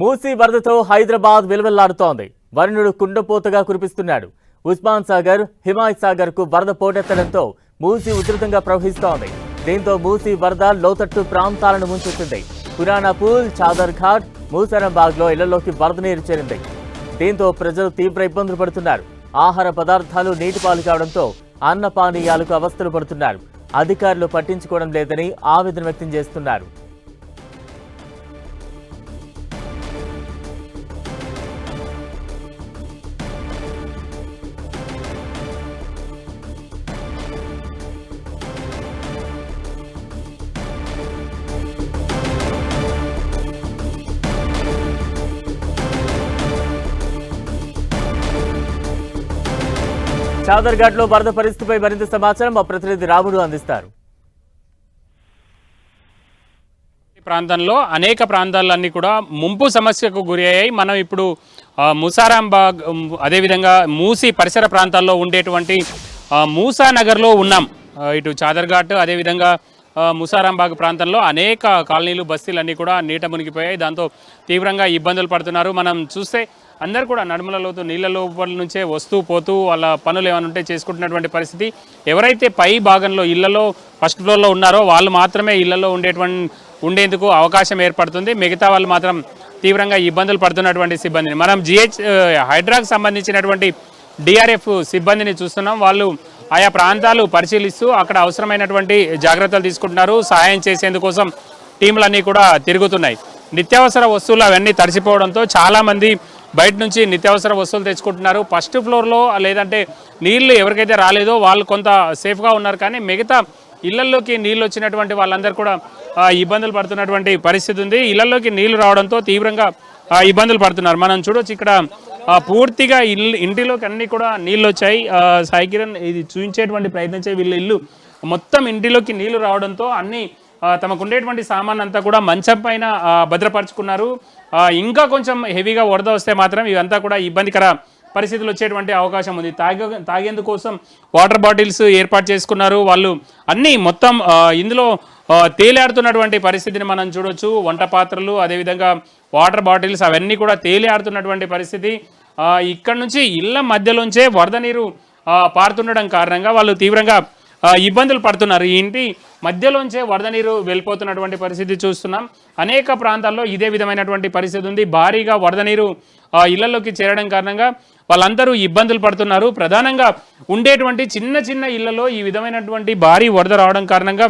మూసీ వరదతో హైదరాబాద్ వెలువెల్లాడుతోంది. వరుణుడు కుండపోతగా కురిపిస్తున్నాడు. ఉస్మాన్ సాగర్ హిమాయత్ సాగర్కు వరద పోటెత్తడంతో మూసీ ఉధృతంగా ప్రవహిస్తోంది. దీంతో మూసీ వరద లోతట్టు ప్రాంతాలను ముంచెత్తింది పురాణాపూల్ చాదర్ ఘాట్ మూసరంబాగ్లో ఇళ్ళలోకి వరద నీరు చేరింది. దీంతో ప్రజలు తీవ్ర ఇబ్బందులు పడుతున్నారు. ఆహార పదార్థాలు నీటిపాలు కావడంతో అన్న పానీయాలకు అవస్థలు పడుతున్నారు. అధికారులు పట్టించుకోవడం లేదని ఆవేదన వ్యక్తం చేస్తున్నారు. చాదర్ఘాట్లో వరద పరిస్థితిపై మరింత సమాచారం మా ప్రతినిధి రాముడు అందిస్తారు. ఈ ప్రాంతంలో అనేక ప్రాంతాలన్నీ కూడా ముంపు సమస్యకు గురి అయ్యాయి. మనం ఇప్పుడు ముసారాంబాగ్ అదేవిధంగా మూసి పరిసర ప్రాంతాల్లో ఉండేటువంటి మూసానగర్లో ఉన్నాం. ఇటు చాదర్ఘాట్ అదేవిధంగా ముసారాంబాగ్ ప్రాంతంలో అనేక కాలనీలు బస్తీలన్నీ కూడా నీట మునిగిపోయాయి. దాంతో తీవ్రంగా ఇబ్బందులు పడుతున్నారు. మనం చూస్తే అందరు కూడా నడుముల లోతు నీళ్ళ లోపల నుంచే వస్తూ పోతూ వాళ్ళ పనులు ఏమైనా ఉంటే చేసుకుంటున్నటువంటి పరిస్థితి. ఎవరైతే పై భాగంలో ఇళ్ళలో ఫస్ట్ ఫ్లోర్లో ఉన్నారో వాళ్ళు మాత్రమే ఇళ్ళలో ఉండేటువంటి ఉండేందుకు అవకాశం ఏర్పడుతుంది. మిగతా వాళ్ళు మాత్రం తీవ్రంగా ఇబ్బందులు పడుతున్నటువంటి సిబ్బందిని. మనం జిహెచ్ హైడ్రాకు సంబంధించినటువంటి డిఆర్ఎఫ్ సిబ్బందిని చూస్తున్నాం. వాళ్ళు ఆయా ప్రాంతాలు పరిశీలిస్తూ అక్కడ అవసరమైనటువంటి జాగ్రత్తలు తీసుకుంటున్నారు. సహాయం చేసేందుకోసం టీంలన్నీ కూడా తిరుగుతున్నాయి. నిత్యావసర వస్తువులు అవన్నీ తడిసిపోవడంతో చాలామంది బయట నుంచి నిత్యావసర వస్తువులు తెచ్చుకుంటున్నారు. ఫస్ట్ ఫ్లోర్లో లేదంటే నీళ్ళు ఎవరికైతే రాలేదో వాళ్ళు కొంత సేఫ్గా ఉన్నారు. కానీ మిగతా ఇళ్ళలోకి నీళ్ళు వచ్చినటువంటి వాళ్ళందరూ కూడా ఇబ్బందులు పడుతున్నటువంటి పరిస్థితి ఉంది. ఇళ్ళలోకి నీళ్ళు రావడంతో తీవ్రంగా ఇబ్బందులు పడుతున్నారు. మనం చూడొచ్చు ఇక్కడ పూర్తిగా ఇల్లు ఇంటిలోకి అన్ని కూడా నీళ్ళు వచ్చాయి సాయి కిరణ్ ఇది చూపించేటువంటి ప్రయత్నించే వీళ్ళ ఇల్లు మొత్తం ఇంటిలోకి నీళ్ళు రావడంతో అన్ని తమకు ఉండేటువంటి సామాన్ అంతా కూడా మంచం పైన భద్రపరుచుకున్నారు. ఇంకా కొంచెం హెవీగా వరద వస్తే మాత్రం ఇవంతా కూడా ఇబ్బందికర పరిస్థితులు వచ్చేటువంటి అవకాశం ఉంది. తాగే తాగేందుకోసం వాటర్ బాటిల్స్ ఏర్పాటు చేసుకున్నారు. వాళ్ళు అన్నీ మొత్తం ఇందులో తేలాడుతున్నటువంటి తేలియాడుతున్నటువంటి పరిస్థితిని మనం చూడొచ్చు. వంట పాత్రలు అదేవిధంగా వాటర్ బాటిల్స్ అవన్నీ కూడా తేలియాడుతున్నటువంటి పరిస్థితి. ఇక్కడ నుంచి ఇళ్ళ మధ్యలోంచే వరద నీరు పారుతుండడం కారణంగా వాళ్ళు తీవ్రంగా ఇబ్బందులు పడుతున్నారు. ఇంటి మధ్యలోంచే వరద నీరు వెళ్ళిపోతున్నటువంటి పరిస్థితి చూస్తున్నాం. అనేక ప్రాంతాల్లో ఇదే విధమైనటువంటి పరిస్థితి ఉంది. భారీగా వరద నీరు ఇళ్ళలోకి చేరడం కారణంగా వాళ్ళందరూ ఇబ్బందులు పడుతున్నారు. ప్రధానంగా ఉండేటువంటి చిన్న చిన్న ఇళ్ళలో ఈ విధమైనటువంటి భారీ వరద రావడం కారణంగా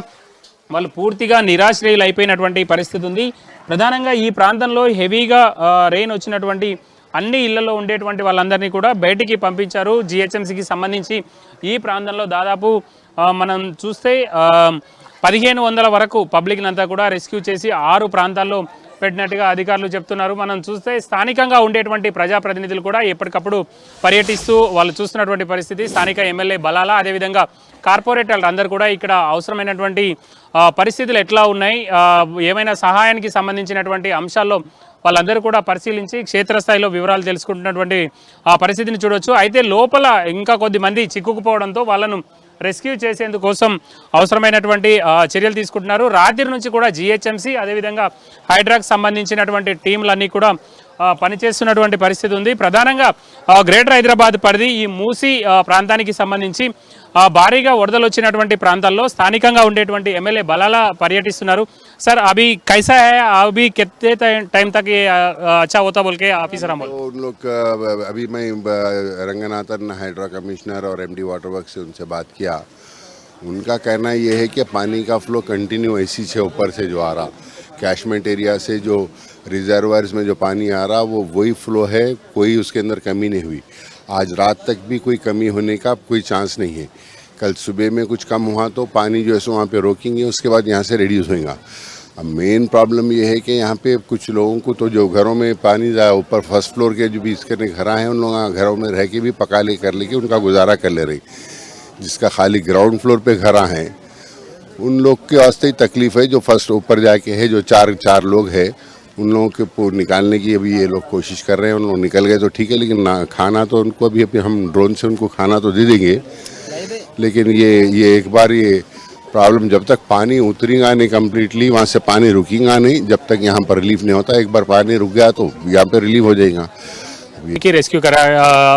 వాళ్ళు పూర్తిగా నిరాశ్రయులు అయిపోయినటువంటి పరిస్థితి ఉంది. ప్రధానంగా ఈ ప్రాంతంలో హెవీగా రెయిన్ వచ్చినటువంటి అన్ని ఇళ్ళలో ఉండేటువంటి వాళ్ళందరినీ కూడా బయటికి పంపించారు. జిహెచ్ఎంసీకి సంబంధించి ఈ ప్రాంతంలో దాదాపు మనం చూస్తే పదిహేను వందల వరకు పబ్లిక్ని అంతా కూడా రెస్క్యూ చేసి ఆరు ప్రాంతాల్లో పెట్టినట్టుగా అధికారులు చెప్తున్నారు. మనం చూస్తే స్థానికంగా ఉండేటువంటి ప్రజాప్రతినిధులు కూడా ఎప్పటికప్పుడు పర్యటిస్తూ వాళ్ళు చూస్తున్నటువంటి పరిస్థితి. స్థానిక ఎమ్మెల్యే బలాల అదేవిధంగా కార్పొరేటర్లు అందరూ కూడా ఇక్కడ అవసరమైనటువంటి పరిస్థితులు ఎట్లా ఉన్నాయి? ఏమైనా సహాయానికి సంబంధించినటువంటి అంశాల్లో వాళ్ళందరూ కూడా పరిశీలించి క్షేత్రస్థాయిలో వివరాలు తెలుసుకుంటున్నటువంటి ఆ పరిస్థితిని చూడొచ్చు. అయితే లోపల ఇంకా కొద్ది మంది చిక్కుకుపోవడంతో వాళ్ళను రెస్క్యూ చేసేందుకోసం అవసరమైనటువంటి చర్యలు తీసుకుంటున్నారు. రాత్రి నుంచి కూడా జిహెచ్ఎంసీ అదేవిధంగా హైడ్రాక్ సంబంధించినటువంటి టీంలన్నీ కూడా పనిచేస్తున్నటువంటి పరిస్థితి ఉంది. ప్రధానంగా గ్రేటర్ హైదరాబాద్ పరిధి ఈ మూసి ప్రాంతానికి సంబంధించి భారీగా వరదలు వచ్చినటువంటి ప్రాంతాల్లో స్థానికంగా ఉండేటువంటి ఎమ్మెల్యే బలాల పర్యటిస్తున్నారు సార్ అభి కైసా హై అభి కిత్తే టైం తక్ ये, ఆ, अच्छा होता बोल के ऑफिसर हम बोल तो उन लोग का अभी मैं ब- रंगनाथन हाइड्रा कमिश्नर और एमडी वाटर वर्क से उनसे बात किया उनका कहना ये है कि पानी का फ्लो कंटिन्यू ऐसी से ऊपर से जो आ रहा कैशमेंट एरिया से जो रिजर्वायर्स में जो पानी आ रहा वो वही फ्लो है कोई उसके अंदर कमी नहीं हुई आज रात तक भी कोई कमी होने का कोई चांस नहीं है कल सुबह में कुछ कम हुआ तो पानी जो है सो वहाँ पर रोकेंगे, उसके बाद यहाँ से रिड्यूस होगा अब मेन प्रॉब्लम ये है कि यहाँ पे कुछ लोगों को तो जो घरों में पानी जा, ऊपर फ़र्स्ट फ्लोर के जो बीच के घर हैं, उन लोगों घरों में रह के भी पका ले, कर लेके उनका गुजारा कर ले रही जिसका खाली ग्राउंड फ्लोर पे घर हैं, उन लोग के वास्ते ही तकलीफ़ है, जो फ़र्स्ट ऊपर जाके है, जो चार चार लोग हैं, उन लोगों के निकालने की अभी ये लोग कोशिश कर रहे हैं, उन लोग निकल गए तो ठीक है, लेकिन ना, खाना तो उनको अभी अभी हम ड्रोन से उनको खाना तो दे देंगे। लेकिन ये ये एक बार ये प्रॉब्लम जब तक पानी उतरेगा नहीं कम्प्लीटली वहाँ से पानी रुकेगा नहीं जब तक यहाँ पर रिलीफ नहीं होता एक बार पानी रुक गया तो यहाँ पे रिलीफ हो जाएगा। की रेस्क्यू करा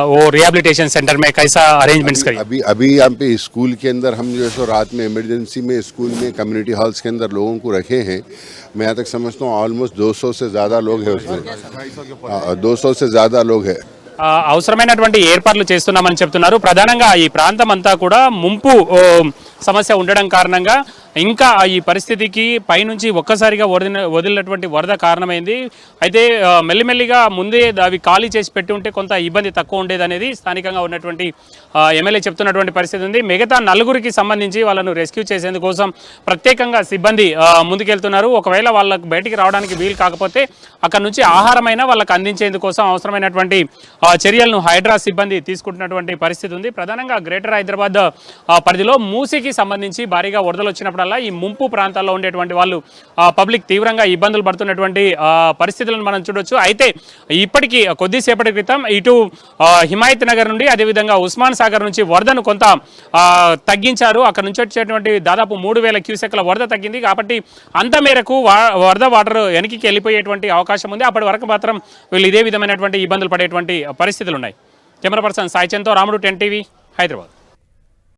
वो रिहेबिलिटेशन सेंटर में कैसा अरेंजमेंट्स करिए अभी अभी यहाँ पे स्कूल के अंदर हम जो है सो रात में इमरजेंसी में स्कूल में कम्युनिटी हॉल्स के अंदर लोगों को रखे हैं। मैं यहाँ तक समझता हूँ ऑलमोस्ट 200 से ज़्यादा लोग हैं उसमें। दो सौ से ज़्यादा लोग हैं। అవసరమైనటువంటి ఏర్పాట్లు చేస్తున్నామని చెప్తున్నారు. ప్రధానంగా ఈ ప్రాంతం అంతా కూడా ముంపు సమస్య ఉండడం కారణంగా ఇంకా ఈ పరిస్థితికి పైనుంచి ఒక్కసారిగా వదిలిన వదిలినటువంటి వరద కారణమైంది. అయితే మెల్లిమెల్లిగా ముందే అవి ఖాళీ చేసి పెట్టి ఉంటే కొంత ఇబ్బంది తక్కువ ఉండేది అనేది స్థానికంగా ఉన్నటువంటి ఎమ్మెల్యే చెప్తున్నటువంటి పరిస్థితి ఉంది. మిగతా నలుగురికి సంబంధించి వాళ్ళను రెస్క్యూ చేసేందుకోసం ప్రత్యేకంగా సిబ్బంది ముందుకెళ్తున్నారు. ఒకవేళ వాళ్ళకు బయటికి రావడానికి వీలు కాకపోతే అక్కడ నుంచి ఆహారమైన వాళ్ళకి అందించేందుకోసం అవసరమైనటువంటి చర్యలను హైడ్రా సిబ్బంది తీసుకుంటున్నటువంటి పరిస్థితి ఉంది. ప్రధానంగా గ్రేటర్ హైదరాబాద్ పరిధిలో మూసీకి సంబంధించి భారీగా వరదలు వచ్చినప్పుడు వచ్చినప్పుడల్లా ఈ ముంపు ప్రాంతాల్లో ఉండేటువంటి వాళ్ళు పబ్లిక్ తీవ్రంగా ఇబ్బందులు పడుతున్నటువంటి పరిస్థితులను మనం చూడొచ్చు. అయితే ఇప్పటికీ కొద్దిసేపటి క్రితం ఇటు హిమాయత్ నగర్ నుండి అదేవిధంగా ఉస్మాన్ సాగర్ నుంచి వరదను కొంత తగ్గించారు. అక్కడ నుంచి వచ్చేటువంటి దాదాపు మూడు వేల క్యూసెక్ల వరద తగ్గింది. కాబట్టి అంత మేరకు వరద వాటర్ వెనక్కి వెళ్ళిపోయేటువంటి అవకాశం ఉంది. అప్పటి వరకు మాత్రం వీళ్ళు ఇదే విధమైనటువంటి ఇబ్బందులు పడేటువంటి పరిస్థితులు ఉన్నాయి. కెమెరా పర్సన్ సాయిచంద్తో రాముడు టెన్ టీవీ హైదరాబాద్.